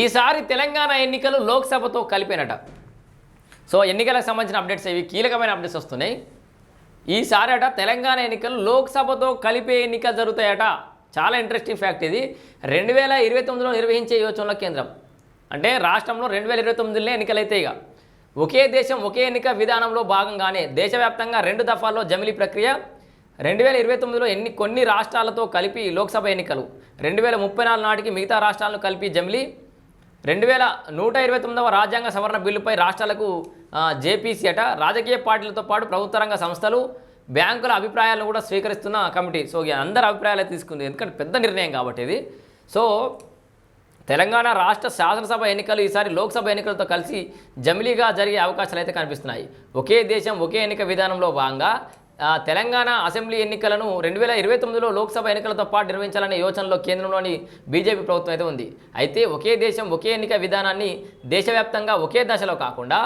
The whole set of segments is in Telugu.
ఈసారి తెలంగాణ ఎన్నికలు లోక్సభతో కలిపినట. సో ఎన్నికలకు సంబంధించిన అప్డేట్స్ ఇవి కీలకమైన అప్డేట్స్ వస్తున్నాయి. ఈసారి అట తెలంగాణ ఎన్నికలు లోక్సభతో కలిపే ఎన్నికలు జరుగుతాయట. చాలా ఇంట్రెస్టింగ్ ఫ్యాక్ట్ ఇది. రెండు వేల ఇరవై తొమ్మిదిలో నిర్వహించే యోచనలో కేంద్రం. అంటే రాష్ట్రంలో రెండు వేల ఇరవై తొమ్మిదిలో ఎన్నికలైతే ఇక. ఒకే దేశం ఒకే ఎన్నిక విధానంలో భాగంగానే దేశవ్యాప్తంగా రెండు దఫాల్లో జమిలీ ప్రక్రియ రెండు వేల ఇరవై తొమ్మిదిలో ఎన్ని కొన్ని రాష్ట్రాలతో కలిపి లోక్సభ ఎన్నికలు రెండు వేల ముప్పై నాలుగు నాటికి మిగతా రాష్ట్రాలను కలిపి జమిలీ రెండు వేల నూట ఇరవై తొమ్మిదవ రాజ్యాంగ సవరణ బిల్లుపై రాష్ట్రాలకు జేపీసీ అట రాజకీయ పార్టీలతో పాటు ప్రభుత్వ రంగ సంస్థలు బ్యాంకుల అభిప్రాయాలను కూడా స్వీకరిస్తున్న కమిటీ. సో అందరి అభిప్రాయాలు తీసుకుంది. ఎందుకంటే పెద్ద నిర్ణయం కాబట్టి ఇది. సో తెలంగాణ రాష్ట్ర శాసనసభ ఎన్నికలు ఈసారి లోక్సభ ఎన్నికలతో కలిసి జమిలీగా జరిగే అవకాశాలు అయితే కనిపిస్తున్నాయి. ఒకే దేశం ఒకే ఎన్నిక విధానంలో భాగంగా తెలంగాణ అసెంబ్లీ ఎన్నికలను రెండు వేల ఇరవై తొమ్మిదిలో లోక్సభ ఎన్నికలతో పాటు నిర్వహించాలనే యోచనలో కేంద్రంలోని బీజేపీ ప్రభుత్వం అయితే ఉంది. అయితే ఒకే దేశం ఒకే ఎన్నిక విధానాన్ని దేశవ్యాప్తంగా ఒకే దశలో కాకుండా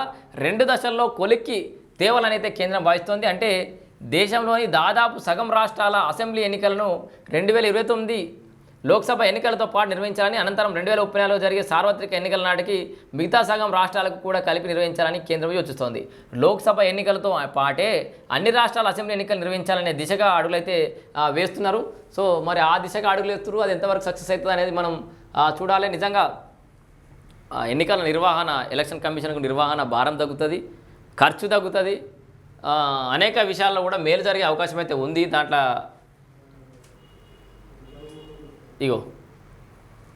రెండు దశల్లో కొలిక్కి తేవాలనైతే కేంద్రం భావిస్తోంది. అంటే దేశంలోని దాదాపు సగం రాష్ట్రాల అసెంబ్లీ ఎన్నికలను రెండు వేల ఇరవై తొమ్మిది లోక్సభ ఎన్నికలతో పాటు నిర్వహించాలని అనంతరం రెండు వేల ముప్పై నాలుగులో జరిగే సార్వత్రిక ఎన్నికల నాటికి మిగతా సగం రాష్ట్రాలకు కూడా కలిపి నిర్వహించాలని కేంద్రం యోచిస్తోంది. లోక్సభ ఎన్నికలతో పాటే అన్ని రాష్ట్రాల అసెంబ్లీ ఎన్నికలు నిర్వహించాలనే దిశగా అడుగులైతే వేస్తున్నారు. సో మరి ఆ దిశగా అడుగులు వేస్తున్నారు. అది ఎంతవరకు సక్సెస్ అవుతుంది అనేది మనం చూడాలి. నిజంగా ఎన్నికల నిర్వహణ ఎలక్షన్ కమిషన్కు నిర్వహణ భారం తగ్గుతుంది ఖర్చు తగ్గుతుంది. అనేక విషయాల్లో కూడా మేలు జరిగే అవకాశం అయితే ఉంది. దాంట్లో ఇగో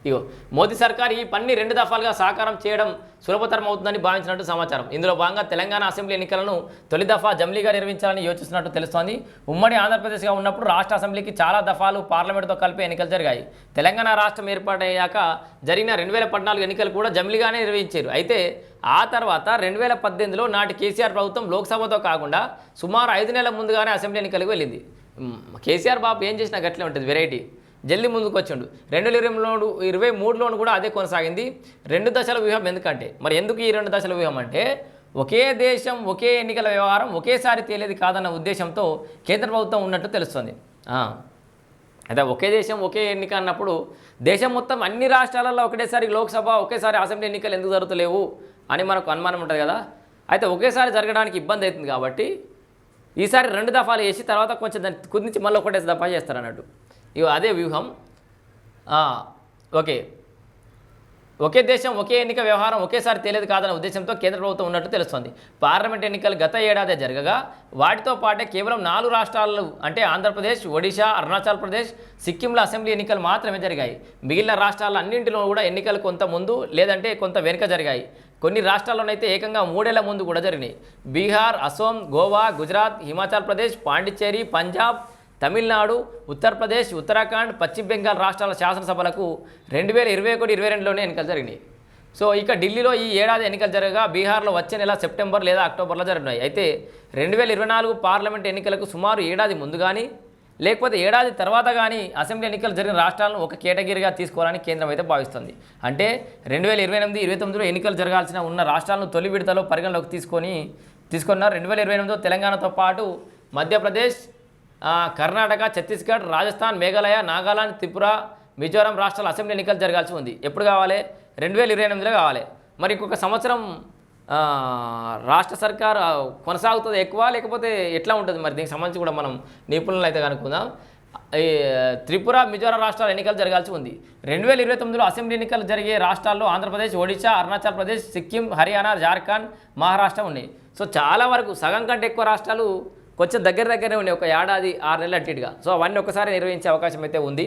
ఇగో మోదీ సర్కార్ ఈ పన్ని రెండు దఫాలుగా సాకారం చేయడం సులభతరం అవుతుందని భావించినట్టు సమాచారం. ఇందులో భాగంగా తెలంగాణ అసెంబ్లీ ఎన్నికలను తొలి దఫా జమ్లీగా నిర్వహించాలని యోచిస్తున్నట్టు తెలుస్తోంది. ఉమ్మడి ఆంధ్రప్రదేశ్గా ఉన్నప్పుడు రాష్ట్ర అసెంబ్లీకి చాలా దఫాలు పార్లమెంటుతో కలిపి ఎన్నికలు జరిగాయి. తెలంగాణ రాష్ట్రం ఏర్పాటయ్యాక జరిగిన రెండు వేల పద్నాలుగు ఎన్నికలు కూడా జమ్లీగానే నిర్వహించారు. అయితే ఆ తర్వాత రెండు వేల పద్దెనిమిదిలో నాటి కేసీఆర్ ప్రభుత్వం లోక్సభతో కాకుండా సుమారు ఐదు నెలల ముందుగానే అసెంబ్లీ ఎన్నికలకు వెళ్ళింది. కేసీఆర్ బాబు ఏం చేసినా గట్లే ఉంటుంది వెరైటీ. జల్దీ ముందుకు వచ్చిండు. రెండు వేల ఇరవై మూడు ఇరవై మూడులోను కూడా అదే కొనసాగింది. రెండు దశల వ్యూహం ఎందుకంటే మరి ఎందుకు ఈ రెండు దశల వ్యూహం అంటే ఒకే దేశం ఒకే ఎన్నికల వ్యవహారం ఒకేసారి తేలేది కాదన్న ఉద్దేశంతో కేంద్ర ప్రభుత్వం ఉన్నట్టు తెలుస్తుంది. అదే అయితే ఒకే దేశం ఒకే ఎన్నిక అన్నప్పుడు దేశం మొత్తం అన్ని రాష్ట్రాలలో ఒకటేసారి లోక్సభ ఒకేసారి అసెంబ్లీ ఎన్నికలు ఎందుకు జరుగుతలేవు అని మనకు అనుమానం ఉంటుంది కదా. అయితే ఒకేసారి జరగడానికి ఇబ్బంది అవుతుంది కాబట్టి ఈసారి రెండు దఫాలు వేసి తర్వాత కొంచెం దాన్ని కుదించి మళ్ళీ ఒకటేసి దఫా చేస్తారు అన్నట్టు ఇగో అదే వ్యూహం. ఓకే. ఒకే దేశం ఒకే ఎన్నిక వ్యవహారం ఒకేసారి తేలేదు కాదన్న ఉద్దేశంతో కేంద్ర ప్రభుత్వం ఉన్నట్టు తెలుస్తోంది. పార్లమెంట్ ఎన్నికలు గత ఏడాది జరగగా వాటితో పాటే కేవలం నాలుగు రాష్ట్రాలు అంటే ఆంధ్రప్రదేశ్ ఒడిశా అరుణాచల్ ప్రదేశ్ సిక్కింలో అసెంబ్లీ ఎన్నికలు మాత్రమే జరిగాయి. మిగిలిన రాష్ట్రాల అన్నింటిలో కూడా ఎన్నికలు కొంత ముందు లేదంటే కొంత వెనుక జరిగాయి. కొన్ని రాష్ట్రాల్లోనైతే ఏకంగా మూడేళ్ళ ముందు కూడా జరిగినాయి. బీహార్ అసోం గోవా గుజరాత్ హిమాచల్ ప్రదేశ్ పాండిచ్చేరి పంజాబ్ తమిళనాడు ఉత్తరప్రదేశ్ ఉత్తరాఖండ్ పశ్చిమ బెంగాల్ రాష్ట్రాల శాసనసభలకు రెండు వేల ఇరవై ఒకటి ఇరవై రెండులోనే ఎన్నికలు జరిగినాయి. సో ఇక ఢిల్లీలో ఈ ఏడాది ఎన్నికలు జరగగా బీహార్లో వచ్చే నెల సెప్టెంబర్ లేదా అక్టోబర్లో జరిగినాయి అయితే రెండు వేల ఇరవై నాలుగు పార్లమెంట్ ఎన్నికలకు సుమారు ఏడాది ముందు కానీ లేకపోతే ఏడాది తర్వాత కానీ అసెంబ్లీ ఎన్నికలు జరిగిన రాష్ట్రాలను ఒక కేటగిరీగా తీసుకోవాలని కేంద్రం అయితే భావిస్తుంది. అంటే రెండు వేల ఇరవై ఎనిమిది ఇరవై తొమ్మిదిలో ఎన్నికలు జరగాల్సిన ఉన్న రాష్ట్రాలను తొలి విడతలో పరిగణలోకి తీసుకొని తీసుకున్నారు రెండు వేల ఇరవై ఎనిమిదిలో తెలంగాణతో పాటు మధ్యప్రదేశ్ కర్ణాటక ఛత్తీస్గఢ్ రాజస్థాన్ మేఘాలయ నాగాలాండ్ త్రిపుర మిజోరాం రాష్ట్రాల అసెంబ్లీ ఎన్నికలు జరగాల్సి ఉంది. ఎప్పుడు కావాలి? రెండు వేల ఇరవై ఎనిమిదిలో కావాలి. మరి ఇంకొక సంవత్సరం రాష్ట్ర సర్కార్ కొనసాగుతుంది ఎక్కువ? లేకపోతే ఎట్లా ఉంటుంది? మరి దీనికి సంబంధించి కూడా మనం నిపుణులను అయితే కనుక్కుందాం. ఈ త్రిపుర మిజోరాం రాష్ట్రాల ఎన్నికలు జరగాల్సి ఉంది. రెండు వేల ఇరవై తొమ్మిదిలో అసెంబ్లీ ఎన్నికలు జరిగే రాష్ట్రాల్లో ఆంధ్రప్రదేశ్ ఒడిశా అరుణాచల్ ప్రదేశ్ సిక్కిం హర్యానా జార్ఖండ్ మహారాష్ట్ర ఉన్నాయి. సో చాలా వరకు సగం కంటే ఎక్కువ రాష్ట్రాలు కొంచెం దగ్గర దగ్గరే ఉన్నాయి ఒక ఏడాది ఆరు నెలలు అట్టిగా సో అవన్నీ ఒకసారి నిర్వహించే అవకాశం అయితే ఉంది.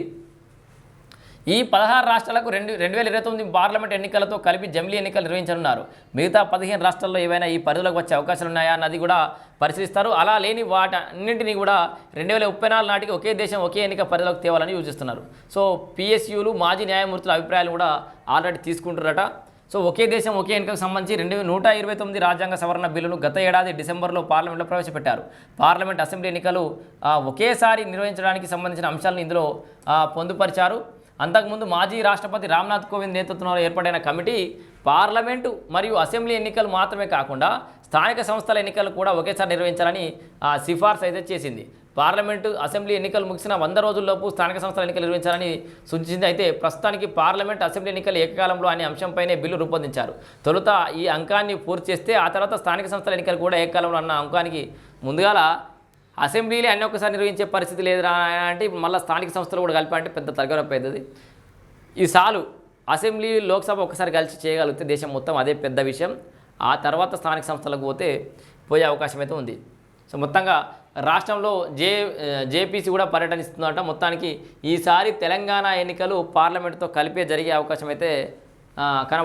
ఈ పదహారు రాష్ట్రాలకు రెండు రెండు వేల ఇరవై తొమ్మిది పార్లమెంట్ ఎన్నికలతో కలిపి జమిలీ ఎన్నికలు నిర్వహించనున్నారు. మిగతా పదిహేను రాష్ట్రాల్లో ఏవైనా ఈ పరిధిలోకి వచ్చే అవకాశాలు ఉన్నాయా అన్నది కూడా పరిశీలిస్తారు. అలా లేని వాటన్నింటినీ కూడా రెండు వేల ముప్పై నాలుగు నాటికి ఒకే దేశం ఒకే ఎన్నిక పరిధిలోకి తేవాలని యోచిస్తున్నారు. సో పిఎస్యూలు మాజీ న్యాయమూర్తుల అభిప్రాయాలు కూడా ఆల్రెడీ తీసుకుంటున్నారట. సో ఒకే దేశం ఒకే ఎన్నికకు సంబంధించి రెండు నూట ఇరవై తొమ్మిది రాజ్యాంగ సవరణ బిల్లును గత ఏడాది డిసెంబర్లో పార్లమెంట్లో ప్రవేశపెట్టారు. పార్లమెంట్ అసెంబ్లీ ఎన్నికలు ఒకేసారి నిర్వహించడానికి సంబంధించిన అంశాలను ఇందులో పొందుపరిచారు. అంతకుముందు మాజీ రాష్ట్రపతి రామ్నాథ్ కోవింద్ నేతృత్వంలో ఏర్పడిన కమిటీ పార్లమెంటు మరియు అసెంబ్లీ ఎన్నికలు మాత్రమే కాకుండా స్థానిక సంస్థల ఎన్నికలు కూడా ఒకేసారి నిర్వహించాలని సిఫార్సు అయితే చేసింది. పార్లమెంటు అసెంబ్లీ ఎన్నికలు ముగిసిన వంద రోజుల్లోపు స్థానిక సంస్థల ఎన్నికలు నిర్వహించాలని సూచించింది. అయితే ప్రస్తుతానికి పార్లమెంట్ అసెంబ్లీ ఎన్నికలు ఏకకాలంలో అనే అంశంపైనే బిల్లు రూపొందించారు. తొలుత ఈ అంకాన్ని పూర్తి చేస్తే ఆ తర్వాత స్థానిక సంస్థల ఎన్నికలు కూడా ఏకకాలంలో అన్న అంకానికి ముందుగాల అసెంబ్లీలే అన్ని ఒక్కసారి నిర్వహించే పరిస్థితి లేదురా అంటే మళ్ళీ స్థానిక సంస్థలు కూడా కలిపి అంటే పెద్ద తలగనొప్పి అవుతుంది ఈ సాలు అసెంబ్లీ లోక్సభ ఒకసారి కలిసి చేయగలిగితే దేశం మొత్తం అదే పెద్ద విషయం. ఆ తర్వాత స్థానిక సంస్థలకు పోతే పోయే అవకాశం అయితే ఉంది. సో మొత్తంగా రాష్ట్రంలో జే జేపీసీ కూడా పర్యటనిస్తుందంట మొత్తానికి ఈసారి తెలంగాణ ఎన్నికలు పార్లమెంటుతో కలిపే జరిగే అవకాశం అయితే కనబడుతుంది.